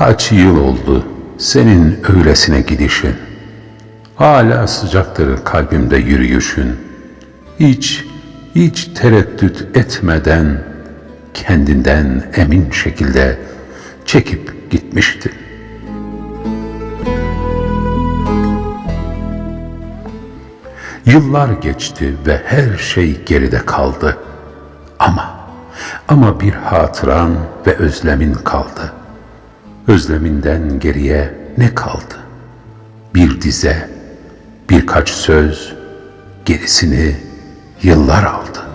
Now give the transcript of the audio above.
Kaç yıl oldu senin öylesine gidişin. Hala sıcaktır kalbimde yürüyüşün. Hiç, hiç tereddüt etmeden, kendinden emin şekilde çekip gitmiştin. Yıllar geçti ve her şey geride kaldı. Ama, ama bir hatıran ve özlemin kaldı. Özleminden geriye ne kaldı? Bir dize, birkaç söz, gerisini yıllar aldı.